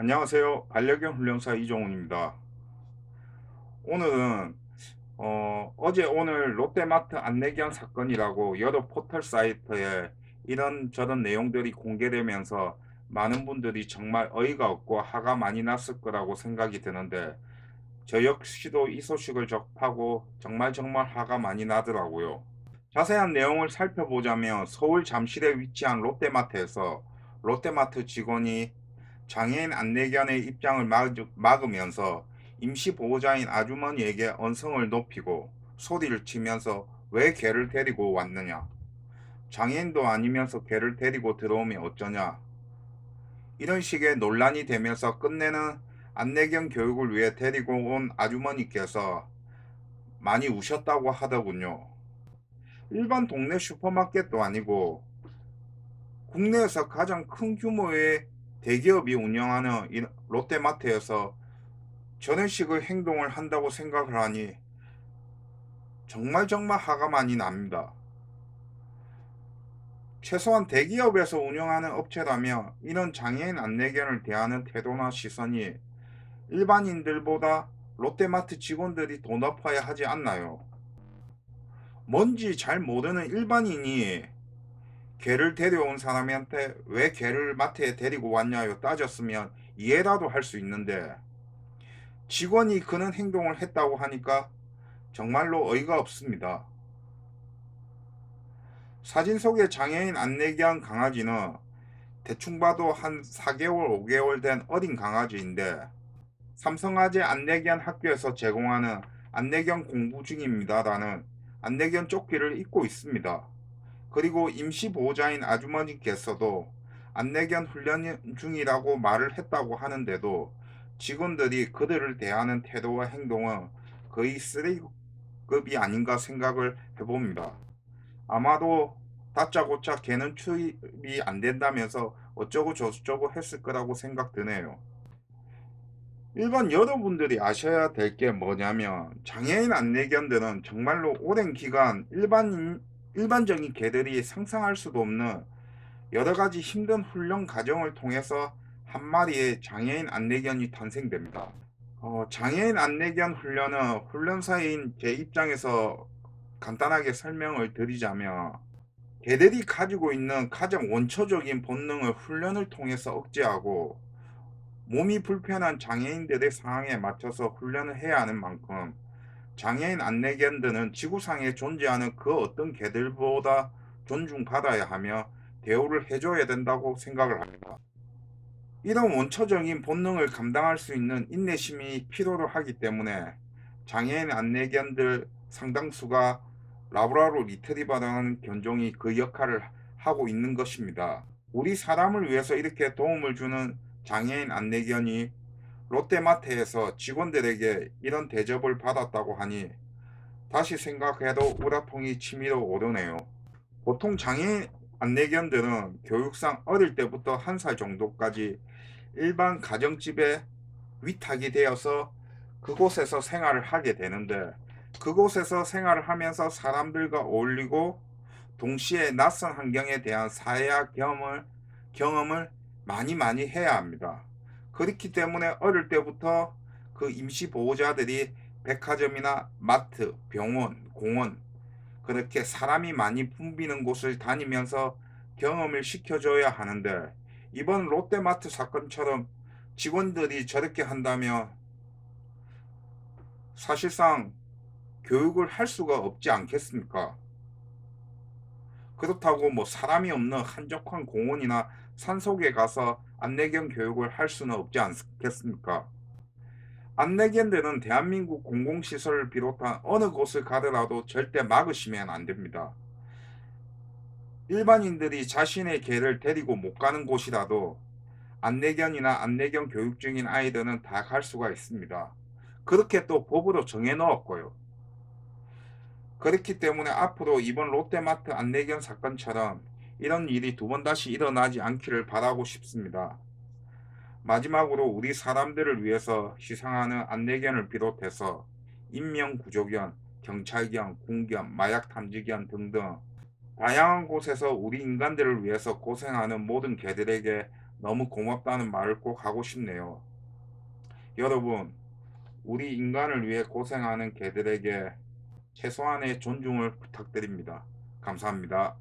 안녕하세요. 반려견 훈련사 이종훈입니다. 오늘은 어, 어제 오늘 롯데마트 안내견 사건이라고 여러 포털 사이트에 이런 저런 내용들이 공개되면서 많은 분들이 정말 어이가 없고 화가 많이 났을 거라고 생각이 드는데 저 역시도 이 소식을 접하고 정말 정말 화가 많이 나더라고요. 자세한 내용을 살펴보자면 서울 잠실에 위치한 롯데마트에서 롯데마트 직원이 장애인 안내견의 입장을 막- 막으면서 임시 보호자인 아주머니에게 언성을 높이고 소리를 치면서 왜 개를 데리고 왔느냐? 장애인도 아니면서 개를 데리고 들어오면 어쩌냐? 이런 식의 논란이 되면서 끝내는 안내견 교육을 위해 데리고 온 아주머니께서 많이 우셨다고 하더군요. 일반 동네 슈퍼마켓도 아니고 국내에서 가장 큰 규모의 대기업이 운영하는 이 롯데마트에서 저런 식의 행동을 한다고 생각을 하니 정말 정말 화가 많이 납니다. 최소한 대기업에서 운영하는 업체라면 이런 장애인 안내견을 대하는 태도나 시선이 일반인들보다 롯데마트 직원들이 더 높아야 하지 않나요? 뭔지 잘 모르는 일반인이 개를 데려온 사람한테 왜 개를 마트에 데리고 왔냐요 따졌으면 이해라도 할 수 있는데 직원이 그런 행동을 했다고 하니까 정말로 어이가 없습니다. 사진 속의 장애인 안내견 강아지는 대충 봐도 한 4개월, 5개월 된 어린 강아지인데 삼성아재 안내견 학교에서 제공하는 안내견 공부 중입니다라는 안내견 조끼를 입고 있습니다. 그리고 임시 보호자인 아주머니께서도 안내견 훈련 중이라고 말을 했다고 하는데도 직원들이 그들을 대하는 태도와 행동은 거의 쓰레기급이 아닌가 생각을 해봅니다. 아마도 다짜고짜 개는 출입이 안 된다면서 어쩌고 저쩌고 했을 거라고 생각 드네요. 일반 여러분들이 아셔야 될 게 뭐냐면 장애인 안내견들은 정말로 오랜 기간 일반 일반적인 개들이 상상할 수도 없는 여러 가지 힘든 훈련 과정을 통해서 한 마리의 장애인 안내견이 탄생됩니다. 어, 장애인 안내견 훈련은 훈련사인 제 입장에서 간단하게 설명을 드리자면 개들이 가지고 있는 가장 원초적인 본능을 훈련을 통해서 억제하고 몸이 불편한 장애인들의 상황에 맞춰서 훈련을 해야 하는 만큼 장애인 안내견들은 지구상에 존재하는 그 어떤 개들보다 존중받아야 하며 대우를 해줘야 된다고 생각을 합니다. 이런 원초적인 본능을 감당할 수 있는 인내심이 필요로 하기 때문에 장애인 안내견들 상당수가 라브라로 리트리버라는 견종이 그 역할을 하고 있는 것입니다. 우리 사람을 위해서 이렇게 도움을 주는 장애인 안내견이 롯데마트에서 직원들에게 이런 대접을 받았다고 하니 다시 생각해도 우라통이 치밀어 오르네요. 보통 장애인 안내견들은 교육상 어릴 때부터 한 살 정도까지 일반 가정집에 위탁이 되어서 그곳에서 생활을 하게 되는데 그곳에서 생활을 하면서 사람들과 어울리고 동시에 낯선 환경에 대한 사회학 경험을, 경험을 많이 많이 해야 합니다. 그렇기 때문에 어릴 때부터 그 임시 보호자들이 백화점이나 마트, 병원, 공원 그렇게 사람이 많이 붐비는 곳을 다니면서 경험을 시켜줘야 하는데 이번 롯데마트 사건처럼 직원들이 저렇게 한다면 사실상 교육을 할 수가 없지 않겠습니까? 그렇다고 뭐 사람이 없는 한적한 공원이나 산속에 가서 안내견 교육을 할 수는 없지 않겠습니까? 안내견들은 대한민국 공공시설을 비롯한 어느 곳을 가더라도 절대 막으시면 안 됩니다. 일반인들이 자신의 개를 데리고 못 가는 곳이라도 안내견이나 안내견 교육 중인 아이들은 다 갈 수가 있습니다. 그렇게 또 법으로 정해 놓았고요. 그렇기 때문에 앞으로 이번 롯데마트 안내견 사건처럼 이런 일이 두 번 다시 일어나지 않기를 바라고 싶습니다. 마지막으로 우리 사람들을 위해서 희생하는 안내견을 비롯해서 인명구조견, 경찰견, 군견, 마약 탐지견 등등 다양한 곳에서 우리 인간들을 위해서 고생하는 모든 개들에게 너무 고맙다는 말을 꼭 하고 싶네요. 여러분, 우리 인간을 위해 고생하는 개들에게 최소한의 존중을 부탁드립니다. 감사합니다.